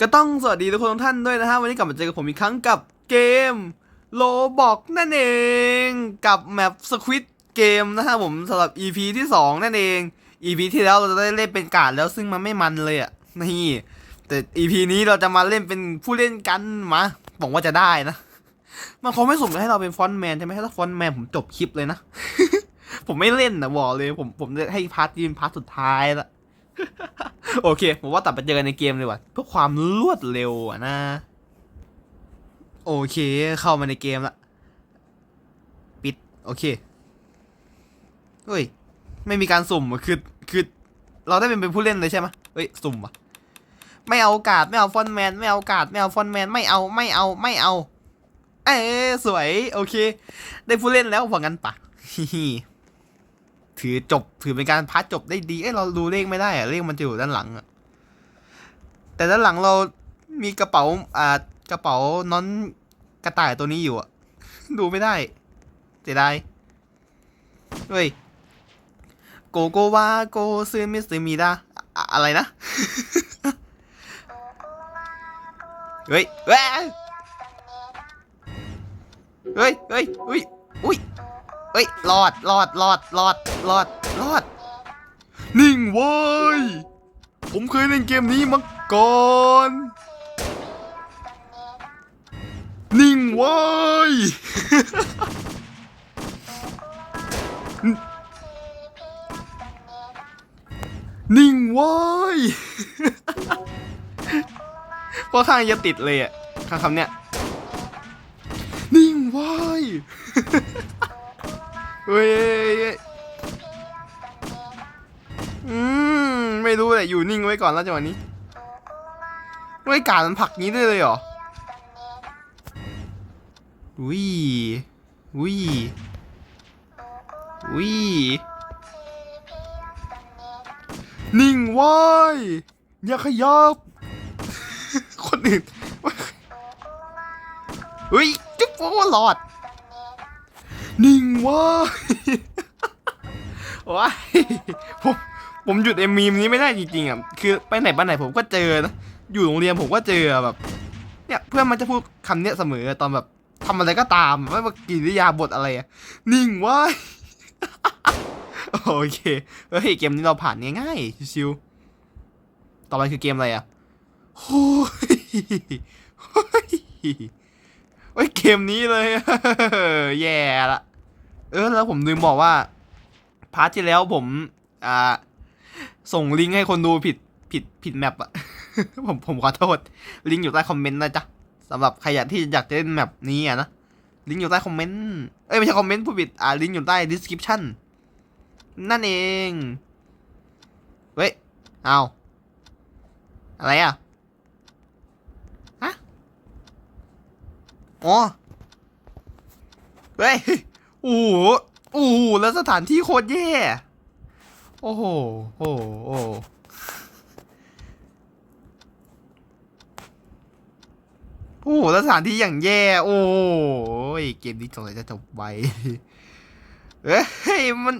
ก็ต้องสวัสดีทุกคนทุกท่านด้วยนะฮะ วันนี้กลับมาเจอกับผมอีกครั้งกับเกมโลบอกนั่นเองกับแมปสควิตเกมนะฮะผมสำหรับ EP ที่ 2 นั่นเอง EP ที่แล้วเราจะได้เล่นเป็นการดแล้วซึ่งมันไม่มันเลยอะ่ะนี่ แต่ EP นี้เราจะมาเล่นเป็นผู้เล่นกันมาบอกว่าจะได้นะ มันคงไม่สมกับให้เราเป็นฟอนแมนใช่ไหมถ้าฟอนแมนผมจบคลิปเลยนะ ผมไม่เล่นนะบอกเลย ผมผมให้พาร์ทยืนพาร์ทสุดท้ายละ โอเค ผมว่าตัดไปเจอกันในเกมเลยว่ะเพื่อความรวดเร็วอะนะ โอเค เข้ามาในเกมละ ปิด โอเคเฮ้ย ไม่มีการสุ่มอะคือคือ เราได้เป็นเป็นผู้เล่นเลยใช่ไหมเฮ้ย สุ่มอะไม่เอาการ์ดไม่เอาฟอนแมน ไม่เอาการ์ดไม่เอาฟอนแมน ไม่เอาไม่เอาไม่เอา เอ้สวย โอเค ได้ผู้เล่นแล้วว่างั้นปะ ถือจบถือเป็นการพาร์ทจบได้ดีเอ้ยเราดูเลขไม่ได้อะเลขมันจะอยู่ด้านหลังอะแต่ด้านหลังเรามีกระเป๋าอ่ากระเป๋าน้อนกระต่ายตัวนี้อยู่อะดูไม่ได้เสียดายเฮ้ยโกโกวาโกซึมิซึมิดาอะอะไรนะเฮ้ยเฮ้ยเฮ้ยเฮ้ยอุ้ยอุ้ย เฮ้ยรอดรอดรอดรอดรอดรอด นิ่งเว้ย ผมเคยเล่นเกมนี้มาก่อน นิ่งเว้ย นิ่งเว้ยเพราะข้างจะติดเลยอะข้างคำเนี้ยนิ่งเว้ย เฮ้ยอืมไม่รู้แหละอยู่นิ่งไว้ก่อนแล้วจังหวะนี้ด้วยการมันผักนี้ได้เลยเหรอวิวิวินิ่งไว้ยอย่าขยับ คนอื่นเฮ้ยจุ๊บโอ้หลอด ว้ยว้ายผมผมหยุดเอ็มมีมนี้ไม่ได้จริงๆอะคือไปไหนบ้านไหนผมก็เจอนะอยู่โรงเรียนผมก็เจอแบบ เนี่ยเพื่อนมันจะพูดคำเนี้ยเสมอตอนแบบทำอะไรก็ตามไม่ว่ากิริยาบทอะไรอะนิ่งว้ยโอเคเฮ้ยเกมนี้เราผ่านง่ายๆชิวๆต่อไปคือเกมอะไรอะโอ้ยโอ้ยโอ้ยเกมนี้เลยแย่ละ เออแล้วผมลืมบอกว่าพาร์ทที่แล้วผมอ่าส่งลิงก์ให้คนดูผิดผิดผิดแมปอะผมผมขอโทษ ลิงก์อยู่ใต้คอมเมนต์นะจ๊ะสำหรับใครอยากที่อยากจะเล่นแมปนี้อะนะลิงก์อยู่ใต้คอมเมนต์เอ้ยไม่ใช่คอมเมนต์ผู้ผิดอ่าลิงก์อยู่ใต้ description นั่นเองเว้ยเอาอะไรอะฮะอ๋อเฮ้ย อ้โหโอ้โหแล้วสถานที่โคตรแย่ โอ้โห โอ้โหโอ้โหโอ้แล้วสถานที่อย่างแย่ โอ้ยเกมนี้สงสัยจะจบไวเฮ้ย มัน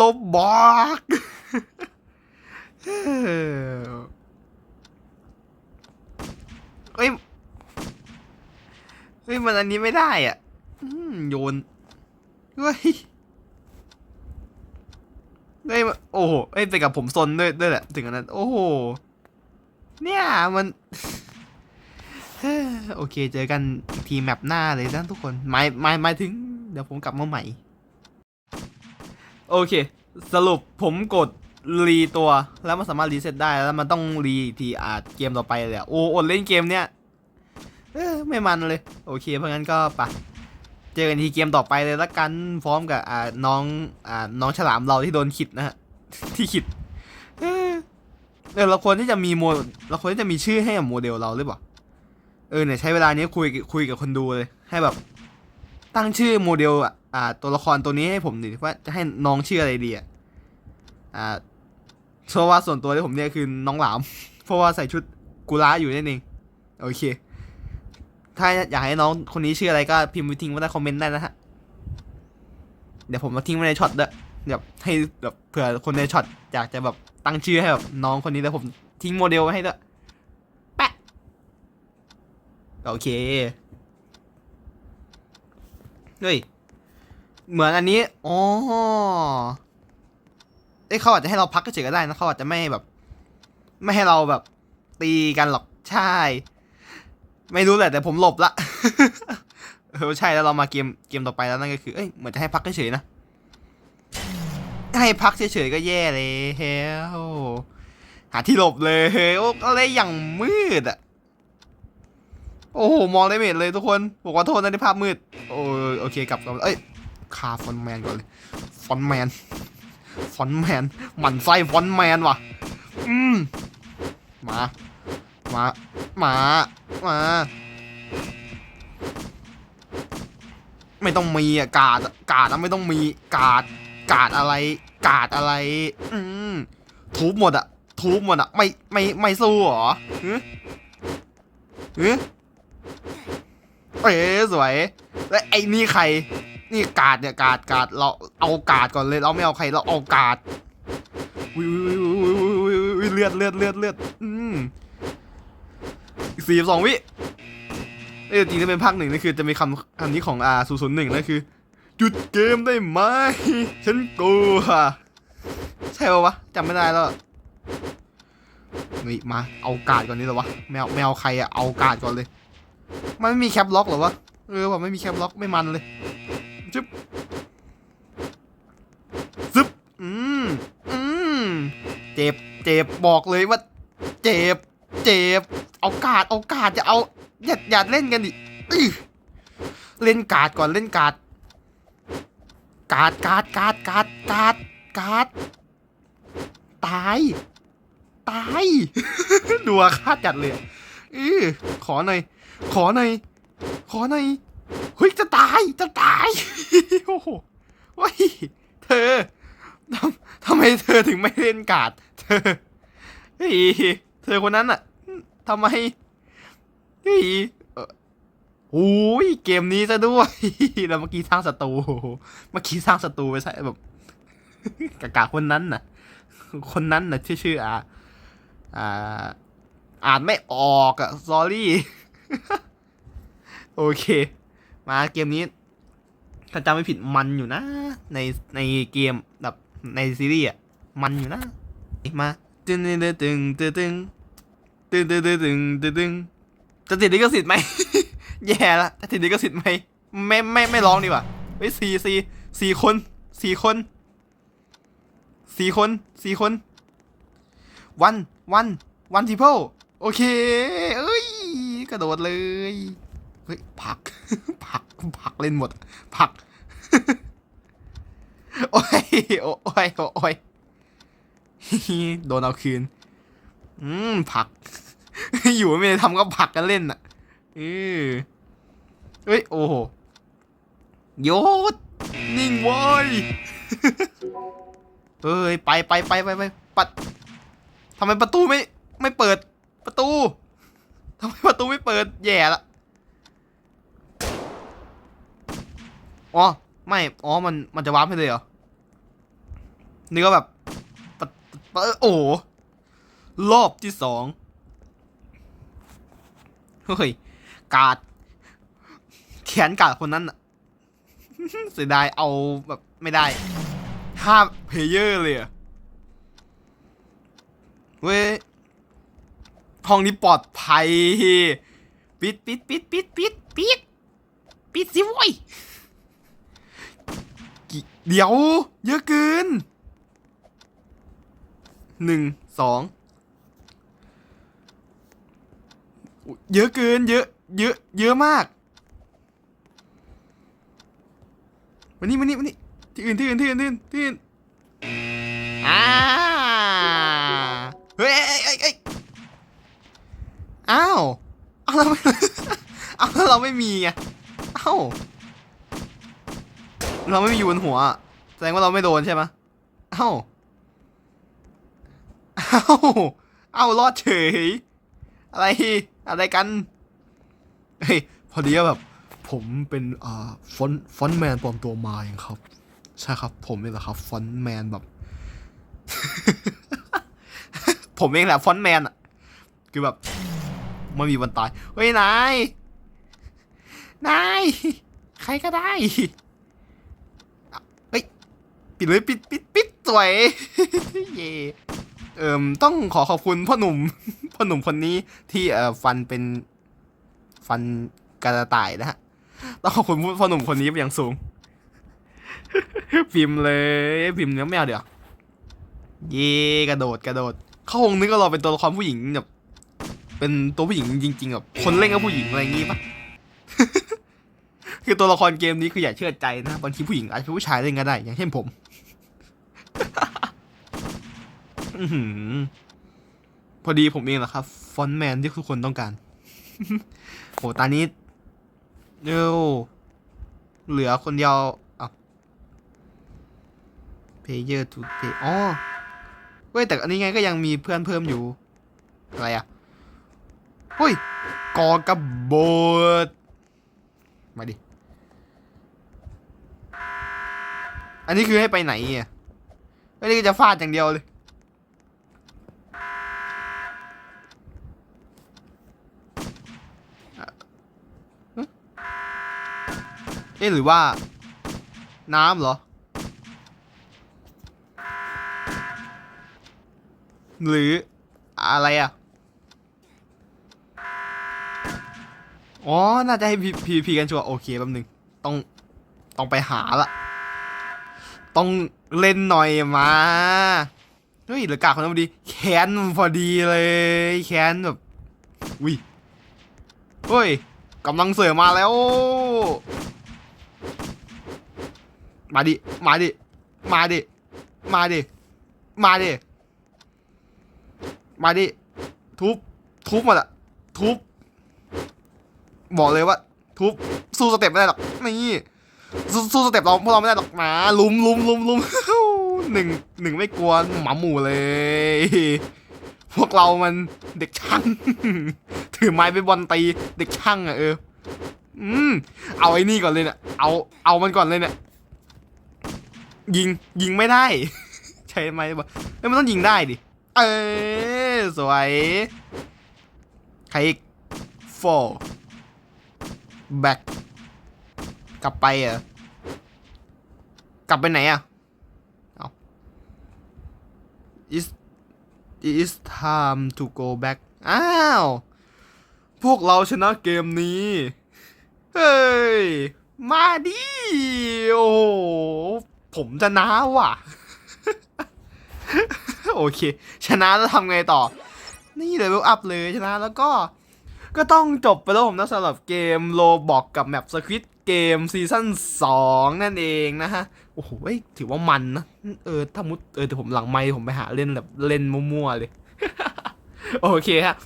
ลบบอกเฮ้ย เฮ้ยมันอันนี้ไม่ได้อะอืโยนเฮ้ยเฮ้ยมันโอ้โหเอ้ยแต่กับผมซนด้วยด้วยแหละถึงอันนั้น โอ้โหเนี่ยมันโอเค เจอกันทีแมปหน้าเลยนะทุกคนหมายหมายหมายถึง เดี๋ยวผมกลับมาใหม่ โอเค สรุปผมกดรีตัว แล้วมันสามารถรีเซ็ตได้แล้วมันต้องรีทีอาจเกมต่อไปเลยโอ้อดเล่นเกมเนี้ย เออไม่มันเลย โอเค เพราะงั้นก็ไปะเจอกันทีเกมต่อไปเลยละกันพร้อมกับอ่าน้องอ่าน้องฉลามเราที่โดนขิดนะฮะที่ขิดเออเราควรที่จะมีโมเราควรที่จะมีชื่อให้กับโมเดลเราหรือเปล่าเออเนี่ยใช้เวลานี้คุยคุยกับคนดูเลย ให้แบบ ตั้งชื่อโมเดลอะอ่าตัวละครตัวนี้ให้ผมดิว่าจะให้น้องชื่ออะไรดีอะอ่าเพราะว่าส่วนตัวที่ผมเนี่ยคือน้องหลาม เพราะว่าใส่ชุดกุระอยู่นั่นเองโอเค ถ้าอยากให้น้องคนนี้ชื่ออะไรก็พิมพ์ไว้ทิ้งไว้ใต้คอมเมนต์ได้นะฮะ เดี๋ยวผมมาทิ้งไว้ในช็อตด้วยแบบให้แบบเผื่อคนในช็อตอยากจะแบบตั้งชื่อให้แบบน้องคนนี้แล้วผมทิ้งโมเดลไว้ให้ด้วยแปะโอเคเฮ้ยเหมือนอันนี้อ๋อเอ้ยเขาอาจจะให้เราพักก็เฉยก็ได้นะเขาอาจจะไม่แบบ ไม่ให้เราแบบ ตีกันหรอกใช่ ไม่รู้แหละแต่ผมหลบละเออใช่แล้วเรามาเกมเกมต่อไปแล้วนั่นก็คือ เอ้ยเหมือนจะให้พักเฉยๆนะ ให้พักเฉยๆก็แย่แล้วหาที่หลบเลยโอ้อะไรอย่างมืดอะโอ้โหมองได้ไม่เห็นเลยทุกคนบอกว่าโทษนะที่ภาพมืด โอ้โอเคกลับกลับเอ้ยคาฟอนแมนก่อนเลยฟอนแมนฟอนแมนหมั่นไส้ฟอนแมนว่ะ อืมมา มามามาไม่ต้องมีอะกาดอะกาดอะไม่ต้องมีกาดกาดอะไร กาดอะไร อืมทุบหมดอะทุบหมดอะไม่ไม่ไม่สู้หรอฮึฮึเอ๊ะสวยและไอ้นี่ใคร นี่กาดเนี่ยกาดกาดเราเอากาดก่อนเลยเราไม่เอาใครเราเอากาดวิววิววิววิววิวเลือดเลือดเลือดเลือดอืม สี่สองวิเอ้ยจริงๆถ้าเป็นภาคหนึ่งนี่คือจะมีคำคำนี้ของอาศูนย์ศูนหนึ่งนั่นคือ หยุดเกมได้ไหมฉันกลัวใช่ปะวะจำไม่ได้แล้วนี่มาเอาการ์ดก่อนนี้เหรอวะแมวแมวใครอะเอาการ์ดก่อนเลย มันไม่มีแคปล็อกเหรอวะเออว่ะไม่มีแคปล็อกไม่มันเลยจึ๊บซึบอืมอืมเจ็บเจ็บบอกเลยว่า เจ็บ เจ็บ เอาการ์ดเอาการ์ดจะเอาอย่าอย่าเล่นกันดิเล่นการ์ดก่อนเล่นการ์ดการ์ดการ์ดการ์ดการ์ดกาดกาดตายตายดัวคาดจัดเลยอะอือขอหน่อย ขอหน่อย ขอหน่อยเฮ้ยจะตายจะตายโอ้โหเธอทำทำไมเธอถึงไม่เล่นการ์ดเธอเฮ้ยเธอคนนั้นอะ ทำไมเฮ้ยเอ่อโอ้ยเกมนี้ซะด้วย แล้วเมื่อกี้สร้างศัตรู เมื่อกี้สร้างศัตรูไปใช่แบบกากาคนนั้นน่ะ คนนั้นน่ะชื่อชื่ออ่าอ่าอ่านไม่ออกอะ sorry โอเค มาเกมนี้ ถ้าจำไม่ผิดมันอยู่นะ ในในเกมแบบในซีรีส์อะมันอยู่นะ มาตึงตึงตึงตึง ตึงตึงตึงตึงตึงตึงจะติดลิขสิทธิ์ไหม แย่ละจะติดลิขสิทธิ์ไหมไม่ไม่ไม่ร้องดีกว่าเฮ้ยสี่สี่สี่คนสี่คนสี่คนสี่คน วันวันวันทีเพิลโอเค เอ้ย กระโดดเลย เฮ้ย ผัก ผัก ผักเล่นหมด ผัก โอ้ย โอ้ย โอ้ย โดนเอาคืน อืมผัก อยู่ไม่ได้ทำก็ผักกันเล่นน่ะเออเฮ้ยโอ้โหโยดนิ่งไว้ยเฮ้ยไปไปไปไปไปปัดทำไมประตูไม่ไม่เปิดประตูทำไมประตูไม่เปิดแย่ละอ๋อไม่อ๋อมันมันจะวาร์ปให้เลยเหรอนี่ก็แบบปะโอ้ รอบที่สองเฮ้ย กาด แขนกาดคนนั้นอะเสียดายเอาแบบไม่ได้ห้าเพลเยอร์เลยอะเว้ย ห้องนี้ปลอดภัย ปิดปิดปิดปิดปิดปิดปิดสิโว้ยเดี๋ยว เยอะเกินหนึ่งสองอุ๊ย เยอะเกิน เยอะ เยอะ เยอะมากมานี่มานี่มานี่ที่อื่นที่อื่นที่อื่นที่อื่นที่อื่นอ่าเฮ้ยเอ้ยเอ้ยเอ้ยอ้าวเอาเราไม่เอาแล้วเราไม่มีไงเอ้าเราไม่มีอยู่บนหัวอะแสดงว่าเราไม่โดนใช่ไหมเอ้าเอ้าเอ้ารอดเฉยอะไร อะไรกันเฮ้ยพอดีว่าแบบผมเป็นอ่าฟอนฟอนแมนปลอมตัวมาเองครับ ใช่ครับผมนี่แหละครับฟอนแมนแบบ ผมเองแหละฟอนต์แมนอะ คือแบบไม่มีวันตายเฮ้ยนายนายใครก็ได้เฮ้ยปิดเลยปิดปิดปิดสวยเย่ เอ่มต้องขอขอบคุณพ่อหนุ่ม พ่อหนุ่มคนนี้ที่เอ่อฟันเป็นฟันกระต่ายนะฮะต้องขอบคุณพ่อหนุ่มคนนี้เป็นอย่างสูง พิมพ์เลยพิมพ์เนื้อแมวเดี๋ยวเย่กระโดดกระโดด เขาคงนึกว่าเราเป็นตัวละครผู้หญิงแบบเป็นตัวผู้หญิงจริงๆแบบคนเล่นกับผู้หญิงอะไรอย่างงี้ปะคือตัวละครเกมนี้คืออย่าเชื่อใจนะบางทีผู้หญิงอาจจะเป็นผู้ชายเล่นก็ได้ อย่างเช่นผม พอดีผมเองแหละครับ ฟอนต์แมนที่ทุกคนต้องการ โห ตอนนี้เร็วเหลือคนเดียวอะ player to play อ๋อเว้ยแต่อันนี้ไงก็ยังมีเพื่อนเพิ่มอยู่ อะไรอะเฮ้ยกอกระโบดมาดิ อันนี้คือให้ไปไหนอะไม่ได้จะฟาดอย่างเดียวเลย เอ๊ะหรือว่า น้ำเหรอ หรืออะไรอะ อ๋อ น่าจะให้พีพีกันชัวโอเคแป๊บนึง ต้อง ต้องไปหาละ ต้องเล่นหน่อยมา เฮ้ยเหลือกากคนนั้นพอดี แขนมันพอดีเลย แขนแบบ อุ้ยเฮ้ยกำลังเสริมมาแล้ว มาดิ มาดิ มาดิ มาดิ มาดิ มาดิ ทุบ ทุบหมดอะทุบ บอกเลยว่า ทุบ สู้สเต็ปไม่ได้หรอก นี่ สู้สู้สเต็ปเราพวกเราไม่ได้หรอกหมาลุมลุมลุมลุมหนึ่งหนึ่งไม่กลัวหมาหมู่เลย พวกเรามันเด็กช่าง ถือไม้ไปบอลตี เด็กช่างอะเออ อืม เอาไอ้นี่ก่อนเลยเนี่ย เอา เอามันก่อนเลยเนี่ย ยิงยิงไม่ได้ ใช่ไหมบอกเอ้ยมันต้องยิงได้ดิ เออสวย ใครอีก four back กลับไปเหรอะกลับไปไหนอะเอา is is time to go back อ้าว พวกเราชนะเกมนี้ เฮ้ย มาดิ โอ้ ผมชนะว่ะ โอเค ชนะแล้วทำไงต่อ นี่เลยเวลอัพเลยชนะแล้วก็ ก็ต้องจบไปแล้วผมนะสำหรับเกมโลบอกกับแมปสควิตเกมซีซั่น2 นั่นเองนะฮะ โอ้โหถือว่ามันนะ เออ ถ้ามุด เออแต่ผมหลังไม่ผมไปหาเล่นแบบเล่นมั่วๆเลย โอเคฮะ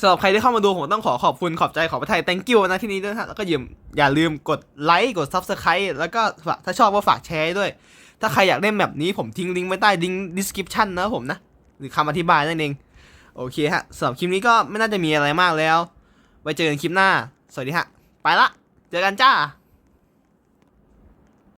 สำหรับใครที่เข้ามาดูผมต้องขอขอบคุณขอบใจขอบพระทัย thank you นะที่นี้ด้วยนะฮะแล้วก็อย่าอย่าลืมกดไลค์กด subscribe แล้วก็ถ้าชอบก็ฝากแชร์ด้วย ถ้าใครอยากเล่นแบบนี้ผมทิ้งลิงก์ไว้ใต้ลิงก์ description นะผมนะ หรือคำอธิบายนั่นเอง โอเคฮะสำหรับคลิปนี้ก็ไม่น่าจะมีอะไรมากแล้ว ไว้เจอกันคลิปหน้า สวัสดีฮะ ไปละ เจอกันจ้า